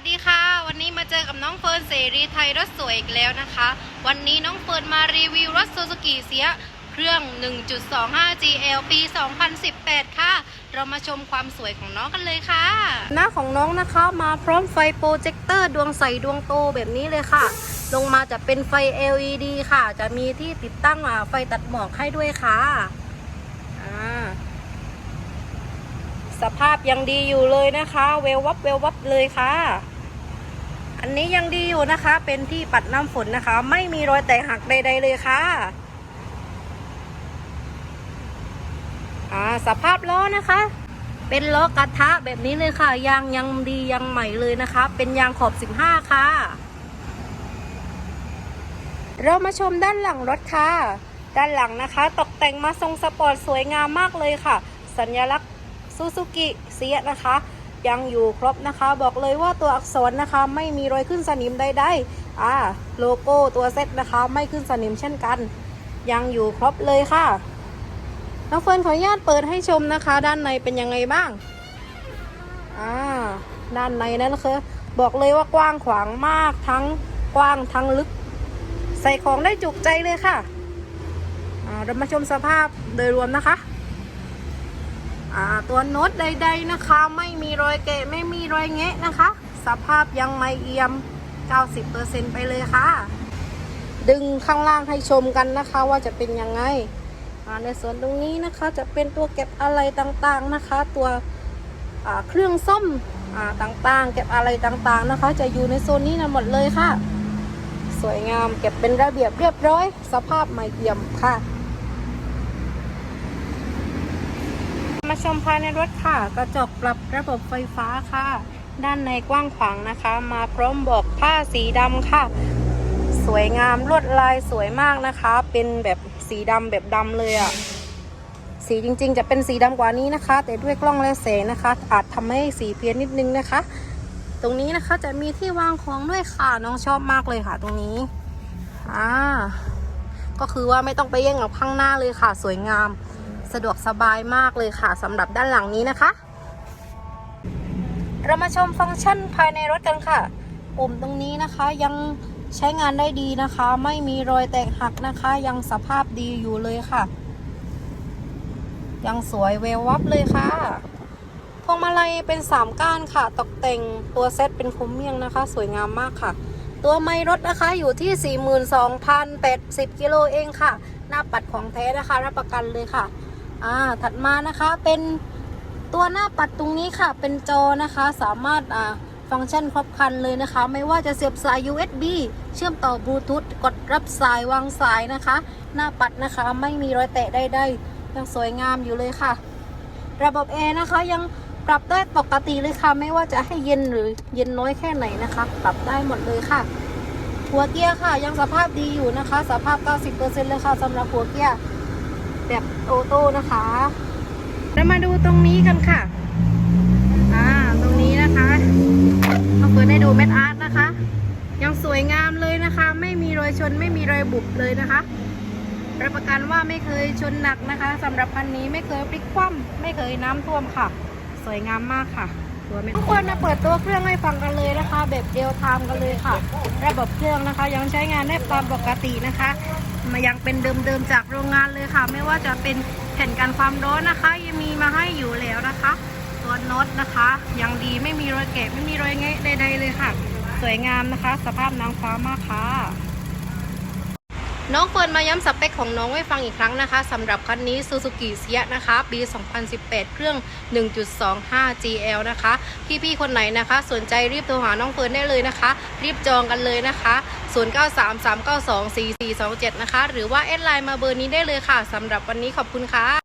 สดีค่ะ วันนี้มาเจอกับน้องเฟิร์นเสรีไทยรถสวยอีกแล้วนะคะ วันนี้น้องเฟิร์นมารีวิวรถซูซูกิเสียเครื่อง 1.25 GL ปี 2018 ค่ะ เรามาชมความสวยของน้องกันเลยค่ะ หน้าของน้องนะคะมาพร้อมไฟโปรเจคเตอร์ดวงใสดวงโตแบบนี้เลยค่ะ ลงมาจะเป็นไฟ LED ค่ะ จะมีที่ติดตั้งไฟตัดหมอกให้ด้วยค่ะสภาพยังดีอยู่เลยนะคะ เวลวับเวลวับเลยค่ะ อันนี้ยังดีอยู่นะคะ เป็นที่ปัดน้ำฝนนะคะ ไม่มีรอยแตกหักใดๆเลยค่ะอ่าสภาพล้อนะคะ เป็นล้อกระทะแบบนี้เลยค่ะ ยางยังดียังใหม่เลยนะคะ เป็นยางขอบ 15 ค่ะ เรามาชมด้านหลังรถค่ะ ด้านหลังนะคะ ตกแต่งมาทรงสปอร์ตสวยงามมากเลยค่ะ สัญลักษณ์ซูซูกิเสียนะคะ ยังอยู่ครบนะคะ บอกเลยว่าตัวอักษรนะคะไม่มีรอยขึ้นสนิมใดๆอ่าโลโก้ตัวเซตนะคะ ไม่ขึ้นสนิมเช่นกัน ยังอยู่ครบเลยค่ะน้องเฟิร์นขออนุญาตเปิดให้ชมนะคะ ด้านในเป็นยังไงบ้างอ่าด้านในนั้นคือบอกเลยว่ากว้างขวางมากทั้งกว้างทั้งลึก ใส่ของได้จุกใจเลยค่ะเรามาชมสภาพโดยรวมนะคะ ตัวโน้ตใด ๆนะคะ ไม่มีรอยเกะไม่มีรอยแงะนะคะ สภาพยังไม่เอี่ยม 90%ไปเลยค่ะ ดึงข้างล่างให้ชมกันนะคะว่าจะเป็นยังไงในส่วนตรงนี้นะคะจะเป็นตัวเก็บอะไรต่างๆนะคะ ตัวเครื่องซ่อมต่างๆ เก็บอะไรต่างๆนะคะ จะอยู่ในโซนนี้นะหมดเลยค่ะ สวยงามเก็บเป็นระเบียบเรียบร้อย สภาพไม่เอี่ยมค่ะ มาชมภายในรถค่ะ กระจกปรับระบบไฟฟ้าค่ะ ด้านในกว้างขวางนะคะ มาพร้อมบอกผ้าสีดำค่ะ สวยงามลวดลายสวยมากนะคะ เป็นแบบสีดำแบบดำเลยอะ่ะสีจริงๆ จะเป็นสีดำกว่านี้นะคะ แต่ด้วยกล้องและแสงนะคะ อาจทำให้สีเพี้ยนนิดนึงนะคะ ตรงนี้นะคะจะมีที่วางของด้วยค่ะน้องชอบมากเลยค่ะ ตรงนี้อ่าก็คือว่าไม่ต้องไปแย่งกับข้างหน้าเลยค่ะ สวยงาม สะดวกสบายมากเลยค่ะสำหรับด้านหลังนี้นะคะ เรามาชมฟังก์ชันภายในรถกันค่ะ ปุ่มตรงนี้นะคะยังใช้งานได้ดีนะคะ ไม่มีรอยแตกหักนะคะ ยังสภาพดีอยู่เลยค่ะ ยังสวยเวลวับเลยค่ะพวงมาลัยเป็น 3 ก้านค่ะ ตกแต่งตัวเซตเป็นคุ้มเมี่ยงนะคะ สวยงามมากค่ะ ตัวไม้รถนะคะอยู่ที่ 42,080กิโลเองค่ะ หน้าปัดของแท้นะคะ รับประกันเลยค่ะ อ่าถัดมานะคะเป็นตัวหน้าปัดตรงนี้ค่ะ เป็นจอนะคะ สามารถอ่าฟังก์ชันครบครันเลยนะคะ ไม่ว่าจะเสียบสาย USB เชื่อมต่อบลูทูธกดรับสายวางสายนะคะ หน้าปัดนะคะไม่มีรอยแตะใดๆยังสวยงามอยู่เลยค่ะ ระบบแอร์นะคะยังปรับได้ปกติเลยค่ะ ไม่ว่าจะให้เย็นหรือเย็นน้อยแค่ไหนนะคะ ปรับได้หมดเลยค่ะ หัวเกียร์ค่ะยังสภาพดีอยู่นะคะ สภาพ 90%เลยค่ะสำหรับหัวเกียร์ แบบโอโต้นะคะเรามาดูตรงนี้กันค่ะ อ่า ตรงนี้นะคะมาเปิดให้ดูเม็ดอาร์ตนะคะ ยังสวยงามเลยนะคะ ไม่มีรอยชนไม่มีรอยบุบเลยนะคะรับประกันว่าไม่เคยชนหนักนะคะสำหรับคันนี้ไม่เคยพลิกคว่ำไม่เคยน้ำท่วมค่ะ สวยงามมากค่ะตัวเม็ดทุกคนมาเปิดตัวเครื่องให้ฟังกันเลยนะคะ แบบเดียวไทม์กันเลยค่ะ ระบบเครื่องนะคะ ยังใช้งานได้ตามปกตินะคะ มายังเป็นเดิมๆจากโรงงานเลยค่ะ ไม่ว่าจะเป็นแผ่นกันความร้อนนะคะ ยังมีมาให้อยู่แล้วนะคะ ตัวน็อตนะคะ ยังดีไม่มีรอยแกะไม่มีรอยแงใด ๆ เลยค่ะ สวยงามนะคะ สภาพนางฟ้ามากค่ะน้องเฟิร์นมาย้ำสเปคของน้องไว้ฟังอีกครั้งนะคะสำหรับคันนี้ Suzuki s i a นะคะ ปี 2018 เครื่อง 1.25 GL นะคะ พี่ๆ คนไหนนะคะ สนใจรีบโทรหาน้องเฟิร์นได้เลยนะคะ รีบจองกันเลยนะคะ 0933924427 นะคะ หรือว่าแอดไลน์มาเบอร์นี้ได้เลยค่ะสำหรับวันนี้ขอบคุณค่ะ